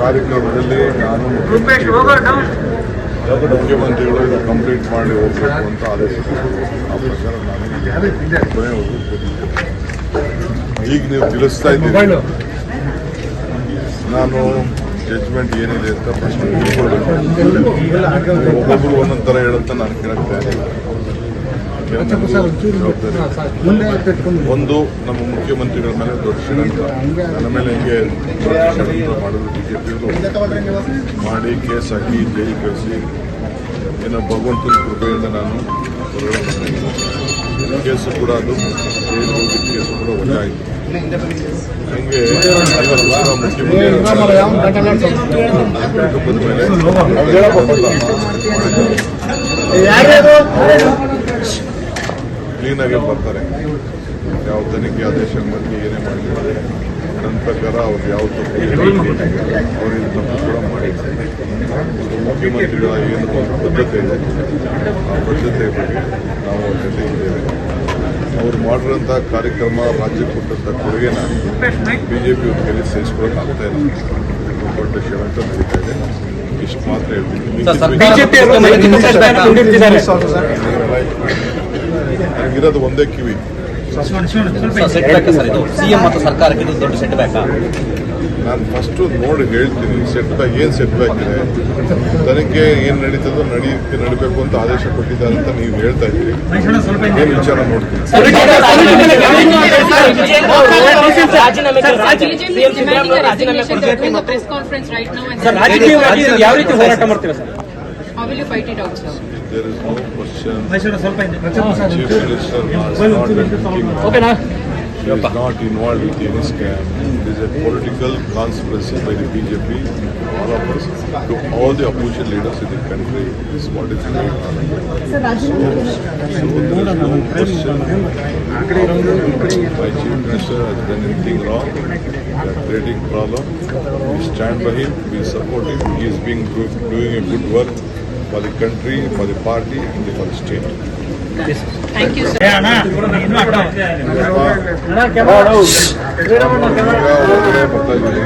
ಕಾರ್ಯಕ್ರಮದಲ್ಲಿ ನಾನು ಮುಖ್ಯಮಂತ್ರಿಗಳು ಇದು ಕಂಪ್ಲೀಟ್ ಮಾಡಿ ಹೋಗ್ಬೇಕು ಅಂತ ಆದೇಶಿಸಿದ್ರು. ಆ ಪ್ರಕಾರ ನಾನು ಕೊನೆವರೆಗೂ ಈಗ ನೀವು ತಿಳಿಸ್ತಾ ಇದ್ದೀರಿ. ನಾನು ಜಜ್ಮೆಂಟ್ ಏನಿದೆ ಅಂತ ಪ್ರಶ್ನೆ ಒಬ್ಬೊಬ್ರು ಒಂದೊಂದು ಥರ ಹೇಳುತ್ತಾ ನಾನು ಕೇಳಕ್ ಒಂದು ನಮ್ಮ ಮುಖ್ಯಮಂತ್ರಿಗಳ ಮೇಲೆ ದೊಡ್ಡ ಶ್ರೀಮಂತ ನನ್ನ ಮೇಲೆ ಹಿಂಗೆ ಮಾಡಿದ್ರು ಬಿಜೆಪಿಯವರು. ಮಾಡಿ ಕೇಸ್ ಹಾಕಿ ಜೈಲು ಕಳಿಸಿ. ಏನೋ ಭಗವಂತನ ಕೃಪೆಯಿಂದ ನಾನು ಕೇಸು ಕೂಡ ಅದು ಜೈಲು ಹೋಗಿ ಕೇಸು ಕೂಡ ಒಳ್ಳೆ ಆಯಿತು. ಹಂಗೆ ಮುಖ್ಯಮಂತ್ರಿ ಬಂದ ಮೇಲೆ ಕ್ಲೀನಾಗಿ ಬರ್ತಾರೆ. ಯಾವ ತನಿಖೆ ಆದೇಶ ಬಗ್ಗೆ ಏನೇ ಮಾಡಿದ್ದಾರೆ ನನ್ನ ಪ್ರಕಾರ ಅವ್ರು ಯಾವ ತಪ್ಪು ಅವ್ರಿಗೆ ತಪ್ಪು ಕೂಡ ಮಾಡಿದ್ದಾರೆ. ಮುಖ್ಯಮಂತ್ರಿಗಳ ಏನು ಒಂದು ಬದ್ಧತೆ ಇದೆ ಆ ಬದ್ಧತೆ ಬಗ್ಗೆ ನಾವು ಅವ್ರ ಜೊತೆ ಇದ್ದೇವೆ. ಅವ್ರು ಮಾಡಿರೋಂಥ ಕಾರ್ಯಕ್ರಮ ರಾಜ್ಯಕ್ಕೆ ಕೊಟ್ಟಂಥ ಕೊಡುಗೆನ ಬಿ ಜೆ ಪಿ ಕೈಲಿ ಸೇರಿಸ್ಕೊಳಕ್ಕೆ ಆಗ್ತಾ ಇಲ್ಲ. ದೊಡ್ಡ ಷಡ್ಯಂತ್ರ ನಡೀತಾ ಇದೆ. ಇಷ್ಟು ಮಾತ್ರ ಹೇಳ್ತೀನಿ. ನನಗಿರೋದು ಒಂದೇ ಕಿವಿ. ಸೆಟ್ ಬ್ಯಾಕ್ ಸರ್ ಇದು ಸಿಎಂ ಮತ್ತು ಸರ್ಕಾರಕ್ಕೆ ಇದು ದೊಡ್ಡ ಸೆಟ್ ಬ್ಯಾಕ್ ನಾನು ಫಸ್ಟು ನೋಡಿ ಹೇಳ್ತೀನಿ ಸೆಟ್ ಬ್ಯಾಕ್ ಏನು ಸೆಟ್ ಬ್ಯಾಕ್ ಇದೆ ತನಿಖೆ ಏನು ನಡೀತದೋ ನಡೀತಿ ನಡಿಬೇಕು ಅಂತ ಆದೇಶ ಕೊಟ್ಟಿದ್ದಾರೆ ಅಂತ ನೀವು ಹೇಳ್ತಾ ಇದ್ದೀರಿ. ಏನು ವಿಚಾರ ನೋಡ್ತೀನಿ ರಾಜೀನಾಮೆ ಸಿಎಂ ಸಿದ್ದರಾಮಯ್ಯ ರಾಜೀನಾಮೆ press conference right now sir? ಯಾವ ರೀತಿ ಹೋರಾಟ ಮಾಡ್ತೀರಾ sir there is no question. Chief Minister was not a drinking. He is not involved with any scam. It is a political conspiracy by the BJP, all of us, to all the opposition leaders in the country. This is what is going on. So there is no question My Chief Minister has done anything wrong. They are creating problem. We stand by him. We support him. He is being doing a good work. For the country, for the party, and for the state. Thank you sir ಒಳಗಡೆ ಬರ್ತಾ ಇದ್ದೀನಿ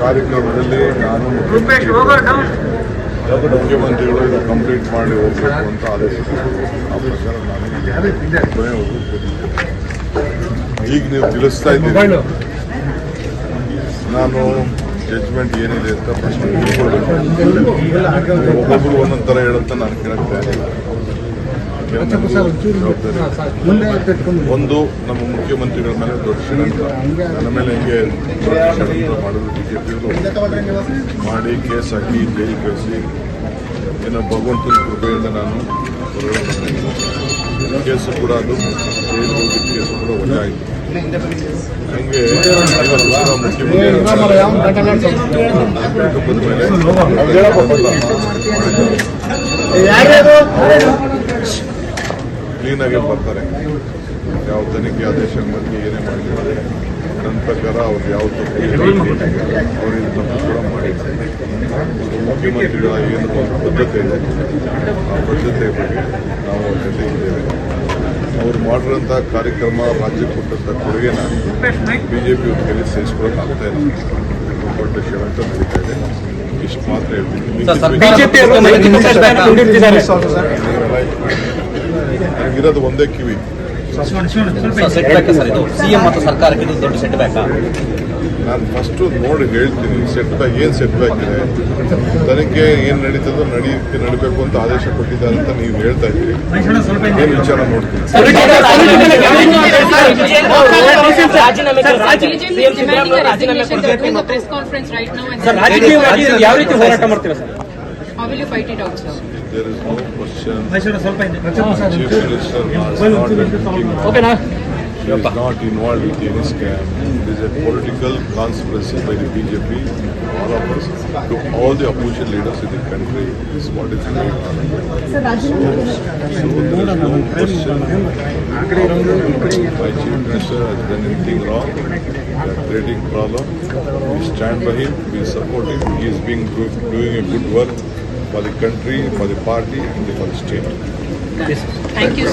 ಕಾರ್ಯಕ್ರಮದಲ್ಲಿ ನಾನು ಮುಖ್ಯಮಂತ್ರಿಗಳು ಇದು complete ಮಾಡಿ ಹೋಗ್ಬೇಕು ಅಂತ ಆದೇಶ ಆ ಪ್ರಕಾರ ನಾನು. ಈಗ ನೀವು ತಿಳಿಸ್ತಾ ಇದ್ದೀರಿ. ನಾನು ಜಡ್ಜ್ಮೆಂಟ್ ಏನಿದೆ ಅಂತ ಫಸ್ಟ್ ಒಬ್ಬೊಬ್ರು ಒಂದೊಂದು ಥರ ಹೇಳುತ್ತಾ ನಾನು ಕೇಳಕ್ ತಯಾರಿಲ್ಲ ಯಾಕಂದ್ರೆ ನನಗೂ ಜವಾಬ್ದಾರಿ ಒಂದು ನಮ್ಮ ಮುಖ್ಯಮಂತ್ರಿಗಳ ಮೇಲೆ ದೊಡ್ಡ ಷಡ್ಯಂತ್ರ ನನ್ನ ಮೇಲೆ ಹಿಂಗೆ ಮಾಡಿದ್ರು ಬಿಜೆಪಿಯವರು ಮಾಡಿ ಕೇಸ್ ಹಾಕಿ ಜೈಲು ಕಳಿಸಿ. ಏನೋ ಭಗವಂತನ ಕೃಪೆಯಿಂದ ನಾನು ಕೇಸು ಕೂಡ ಅದು. ಜೈಲು ಹೋಗಿ ಕೇಸು ಕೂಡ ವಜಾ ಆಯಿತು. ಹಂಗೆ ಇವತ್ತು ಮುಖ್ಯಮಂತ್ರಿ ಕುಟುಂಬದ ಮೇಲೆ ಕ್ಲೀನಾಗೆ ಬರ್ತಾರೆ. ಯಾವ ತನಿಖೆ ಆದೇಶ ಬಗ್ಗೆ ಏನೇ ಮಾಡಿದ್ದಾರೆ ನನ್ನ ಪ್ರಕಾರ ಅವ್ರು ಯಾವ ತಪ್ಪು ಅವ್ರಿಗೆ ತಪ್ಪು ಕೂಡ ಮಾಡಿ ಮುಖ್ಯಮಂತ್ರಿಗಳ ಏನು ಬದ್ಧತೆ ಇದೆ ಆ ಬದ್ಧತೆ ಬಗ್ಗೆ ನಾವು ಅವ್ರ ಜೊತೆ ಇದ್ದೇವೆ ಅವ್ರು ಮಾಡಿರೋಂಥ ಕಾರ್ಯಕ್ರಮ ರಾಜ್ಯ ಕೊಟ್ಟಂಥ ಕೊಡುಗೆನ ಬಿ ಜೆ ಪಿ ಕೈಲಿ ಸೇರಿಸ್ಕೊಳ್ಳೋಕ್ಕಾಗ್ತಾ ಇಲ್ಲ ದೊಡ್ಡ ಷಡ್ಯಂತ್ರ ನಡೀತಾ ಇದೆ. ಇಷ್ಟು ಮಾತ್ರ ಹೇಳ್ತೀನಿ ಬಿಜೆಪಿ ನನಗಿರೋದು ಒಂದೇ ಕಿವಿ. ಸೆಟ್ ಬ್ಯಾಕ್ ಸರ್ ಇದು ಸಿಎಂ ಮತ್ತು ಸರ್ಕಾರಕ್ಕೆ ಇದು ದೊಡ್ಡ ಸೆಟ್ ಬ್ಯಾಕ್ ನಾನು ಫಸ್ಟು ನೋಡಿ ಹೇಳ್ತೀನಿ ಸೆಟ್ ಬ್ಯಾಕ್ ಏನು ಸೆಟ್ ಬ್ಯಾಕ್ ಇದೆ ತನಿಖೆ ಏನು ನಡೀತದೋ ನಡೀತಿ ನಡಬೇಕು ಅಂತ ಆದೇಶ ಕೊಟ್ಟಿದ್ದಾರೆ ಅಂತ ನೀವು ಹೇಳ್ತಾ ಇದ್ದೀರಿ ಏನು ವಿಚಾರ ನೋಡ್ತೀನಿ ರಾಜೀನಾಮೆ ಸಿಎಂ ಸಿದ್ದರಾಮಯ್ಯ ರಾಜೀನಾಮೆ ಕೊಡಬೇಕು press conference right now sir ರಾಜಕೀಯವಾಗಿ ಇದು ಯಾವ ರೀತಿ ಹೋರಾಟ ಮಾಡ್ತೀರಾ sir there is no question. Chief Minister was not Okay, now. Is not involved with any scam. It is a political conspiracy by the BJP. All of us, to all the opposition leaders in the country, is what is going on. So, so there is no question my chief minister has done anything wrong. They are creating problem. We stand by him. We support him. He is being doing a good work for the country, for the party, and for the state. Yes. Thank you, sir.